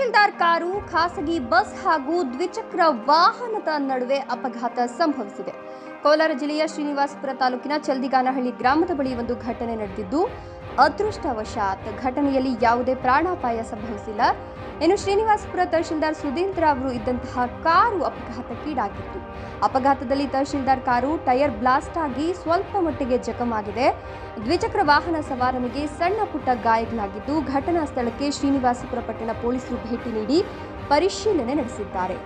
Tahsildar car, ಖಾಸಗಿ bus ಹಾಗೂ ದ್ವಿಚಕ್ರ ವಾಹನದ ನಡುವೆ ಅಪಘಾತ ಸಂಭವಿಸಿದೆ. ಕೋಲಾರ ಜಿಲ್ಲೆಯ ಶ್ರೀನಿವಾಸಪುರ ತಾಲೂಕಿನ ಚಲ್ದಿಗಾನಹಳ್ಳಿ ಗ್ರಾಮದ ಬಳಿ ಒಂದು ಘಟನೆ ನಡೆದಿದ್ದು ಅದೃಷ್ಟವಶಾತ್ ಘಟನೆಯಲ್ಲಿ ಯಾವುದೇ ಪ್ರಾಣಾಪಾಯ ಸಂಭವಿಸಿಲ್ಲ. ಇನ್ನು ಶ್ರೀನಿವಾಸಪುರ ತಹಶೀಲ್ದಾರ್ ಸುಧೀಂದ್ರ ಅವರು ಇದ್ದಂತಹ ಕಾರು ಅಪಘಾತಕ್ಕೀಡಾಗಿತ್ತು. ಅಪಘಾತದಲ್ಲಿ ತಹಶೀಲ್ದಾರ್ ಕಾರು ಟೈರ್ ಬ್ಲಾಸ್ಟ್ ಆಗಿ ಸ್ವಲ್ಪ ಮಟ್ಟಿಗೆ ಜಖಮಾಗಿದೆ. ದ್ವಿಚಕ್ರ ವಾಹನ ಸವಾರನಿಗೆ ಸಣ್ಣ ಪುಟ್ಟ ಗಾಯಗಳಾಗಿದ್ದು ಘಟನಾ ಸ್ಥಳಕ್ಕೆ ಶ್ರೀನಿವಾಸಪುರ ಪಟ್ಟಣ ಪೊಲೀಸರು ಭೇಟಿ ನೀಡಿ ಪರಿಶೀಲನೆ ನಡೆಸಿದ್ದಾರೆ.